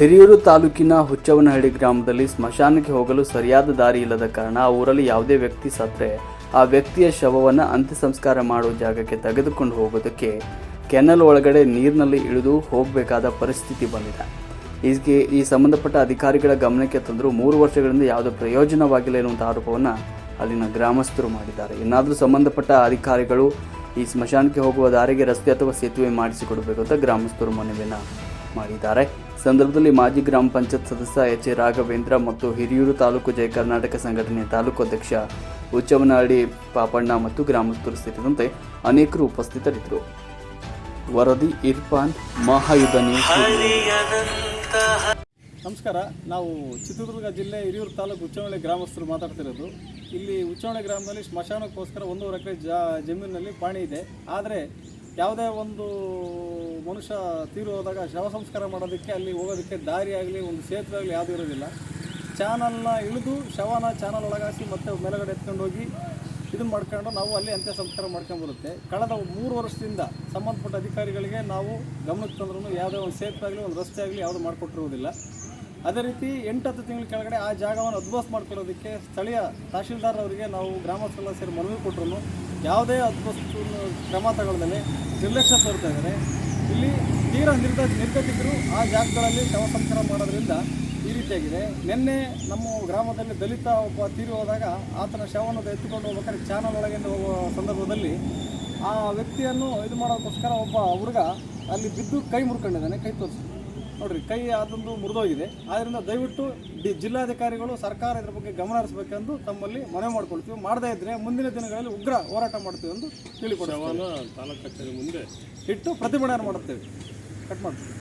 ಹಿರಿಯೂರು ತಾಲೂಕಿನ ಹುಚ್ಚವನಹಳ್ಳಿ ಗ್ರಾಮದಲ್ಲಿ ಸ್ಮಶಾನಕ್ಕೆ ಹೋಗಲು ಸರಿಯಾದ ದಾರಿ ಇಲ್ಲದ ಕಾರಣ ಆ ಊರಲ್ಲಿ ಯಾವುದೇ ವ್ಯಕ್ತಿ ಸತ್ತರೆ, ಆ ವ್ಯಕ್ತಿಯ ಶವವನ್ನು ಅಂತ್ಯ ಸಂಸ್ಕಾರ ಮಾಡುವ ಜಾಗಕ್ಕೆ ತೆಗೆದುಕೊಂಡು ಹೋಗೋದಕ್ಕೆ ಕೆನಲ್ ಒಳಗಡೆ ನೀರಿನಲ್ಲಿ ಇಳಿದು ಹೋಗಬೇಕಾದ ಪರಿಸ್ಥಿತಿ ಬಂದಿದೆ. ಇದಕ್ಕೆ ಈ ಸಂಬಂಧಪಟ್ಟ ಅಧಿಕಾರಿಗಳ ಗಮನಕ್ಕೆ ತಂದರೂ ಮೂರು ವರ್ಷಗಳಿಂದ ಯಾವುದೇ ಪ್ರಯೋಜನವಾಗಿಲ್ಲ ಎನ್ನುವಂಥ ಆರೋಪವನ್ನು ಅಲ್ಲಿನ ಗ್ರಾಮಸ್ಥರು ಮಾಡಿದ್ದಾರೆ. ಇನ್ನಾದರೂ ಸಂಬಂಧಪಟ್ಟ ಅಧಿಕಾರಿಗಳು ಈ ಸ್ಮಶಾನಕ್ಕೆ ಹೋಗುವ ದಾರಿಗೆ ರಸ್ತೆ ಅಥವಾ ಸೇತುವೆ ಮಾಡಿಸಿಕೊಡಬೇಕು ಅಂತ ಗ್ರಾಮಸ್ಥರು ಮನವಿಯನ್ನು ಮಾಡಿದ್ದಾರೆ. ಸಂದರ್ಭದಲ್ಲಿ ಮಾಜಿ ಗ್ರಾಮ ಪಂಚಾಯತ್ ಸದಸ್ಯ ಎಚ್ ಎ ರಾಘವೇಂದ್ರ ಮತ್ತು ಹಿರಿಯೂರು ತಾಲೂಕು ಜಯ ಕರ್ನಾಟಕ ಸಂಘಟನೆಯ ತಾಲೂಕು ಅಧ್ಯಕ್ಷ ಹುಚ್ಚವನಹಳ್ಳಿ ಪಾಪಣ್ಣ ಮತ್ತು ಗ್ರಾಮಸ್ಥರು ಸೇರಿದಂತೆ ಅನೇಕರು ಉಪಸ್ಥಿತರಿದ್ದರು. ವರದಿ ಇರ್ಫಾನ್ ಮಹಾಯುಧ ನಮಸ್ಕಾರ ನಾವು ಚಿತ್ರದುರ್ಗ ಜಿಲ್ಲೆ ಹಿರಿಯೂರು ತಾಲೂಕು ಉಚ್ಚವಳ್ಳಿ ಗ್ರಾಮಸ್ಥರು ಮಾತಾಡ್ತಿರೋದು ಇಲ್ಲಿ ಉಚ್ಚವಳ್ಳಿ ಗ್ರಾಮದಲ್ಲಿ ಸ್ಮಶಾನಕ್ಕೋಸ್ಕರ ಒಂದೂವರೆ ಎಕರೆ ಜಾ ಜಮೀನಿನಲ್ಲಿ ಪಾಣಿ ಇದೆ. ಆದರೆ ಯಾವುದೇ ಒಂದು ಮನುಷ್ಯ ತೀರು ಹೋದಾಗ ಶವ ಸಂಸ್ಕಾರ ಮಾಡೋದಕ್ಕೆ ಅಲ್ಲಿ ಹೋಗೋದಕ್ಕೆ ದಾರಿ ಆಗಲಿ, ಒಂದು ಸೇತುವೆ ಆಗಲಿ ಯಾವುದೂ ಇರೋದಿಲ್ಲ. ಚಾನಲ್ನ ಇಳಿದು ಶವನ ಚಾನಲ್ ಒಳಗಾಸಿ ಮತ್ತೆ ಮೇಲುಗಡೆ ಎತ್ಕೊಂಡು ಹೋಗಿ ಇದನ್ನು ಮಾಡ್ಕೊಂಡು ನಾವು ಅಲ್ಲಿ ಅಂತ್ಯ ಸಂಸ್ಕಾರ ಮಾಡ್ಕೊಂಡು ಬರುತ್ತೆ. ಕಳೆದ ಮೂರು ವರ್ಷದಿಂದ ಸಂಬಂಧಪಟ್ಟ ಅಧಿಕಾರಿಗಳಿಗೆ ನಾವು ಗಮನಕ್ಕೆ ತಂದ್ರೂ ಯಾವುದೇ ಒಂದು ಸೇತುವೆ ಆಗಲಿ, ಒಂದು ರಸ್ತೆ ಆಗಲಿ ಯಾವುದು ಮಾಡಿಕೊಟ್ಟಿರುವುದಿಲ್ಲ. ಅದೇ ರೀತಿ ಎಂಟತ್ತು ತಿಂಗಳ ಕೆಳಗಡೆ ಆ ಜಾಗವನ್ನು ಅದ್ಭುತ ಮಾಡ್ಕೊಳ್ಳೋದಕ್ಕೆ ಸ್ಥಳೀಯ ತಹಶೀಲ್ದಾರ್ ಅವರಿಗೆ ನಾವು ಗ್ರಾಮಸ್ಥರೆಲ್ಲ ಸೇರಿ ಮನವಿ ಕೊಟ್ಟರು ಯಾವುದೇ ಅದ್ಭುತ ಕ್ರಮ ನಿರ್ಲಕ್ಷ್ಯ ತೋರ್ತಾ ಇದ್ದಾರೆ ಇಲ್ಲಿ ತೀರ ನಿರ್ದ, ನಿರ್ಗತಿಕರು ಆ ಜಾಗಗಳಲ್ಲಿ ಶವ ಸಂಸ್ಕಾರ ಮಾಡೋದ್ರಿಂದ ಈ ರೀತಿಯಾಗಿದೆ ನಿನ್ನೆ ನಮ್ಮ ಗ್ರಾಮದಲ್ಲಿ ದಲಿತ ಒಬ್ಬ ತೀರಿ ಹೋದಾಗ ಆತನ ಶವವನ್ನು ಎತ್ತುಕೊಂಡು ಹೋಗ್ಬೇಕಾದ್ರೆ ಚಾನಲ್ ಒಳಗಿಂದ ಹೋಗುವ ಸಂದರ್ಭದಲ್ಲಿ ಆ ವ್ಯಕ್ತಿಯನ್ನು ಇದು ಮಾಡೋದಕ್ಕೋಸ್ಕರ ಒಬ್ಬ ಹುಡುಗ ಅಲ್ಲಿ ಬಿದ್ದು ಕೈ ಮುರ್ಕೊಂಡಿದ್ದಾನೆ, ಕೈ ತೋರಿಸಿ ನೋಡ್ರಿ ಕೈ ಅದೊಂದು ಮುರಿದೋಗಿದೆ. ಆದ್ದರಿಂದ ದಯವಿಟ್ಟು ಡಿ ಜಿಲ್ಲಾಧಿಕಾರಿಗಳು ಸರ್ಕಾರ ಇದ್ರ ಬಗ್ಗೆ ಗಮನ ಹರಿಸಬೇಕೆಂದು ತಮ್ಮಲ್ಲಿ ಮನವಿ ಮಾಡ್ಕೊಳ್ತೀವಿ. ಮಾಡದೇ ಇದ್ದರೆ ಮುಂದಿನ ದಿನಗಳಲ್ಲಿ ಉಗ್ರ ಹೋರಾಟ ಮಾಡ್ತೀವಿ ಎಂದು ತಿಳಿಕೊಡ್ತೀವಿ. ತಾಲೂಕು ಕಚೇರಿ ಮುಂದೆ ಇಟ್ಟು ಪ್ರತಿಭಟನೆ ಮಾಡುತ್ತೇವೆ. ಕಟ್ ಮಾಡ್ತೀವಿ.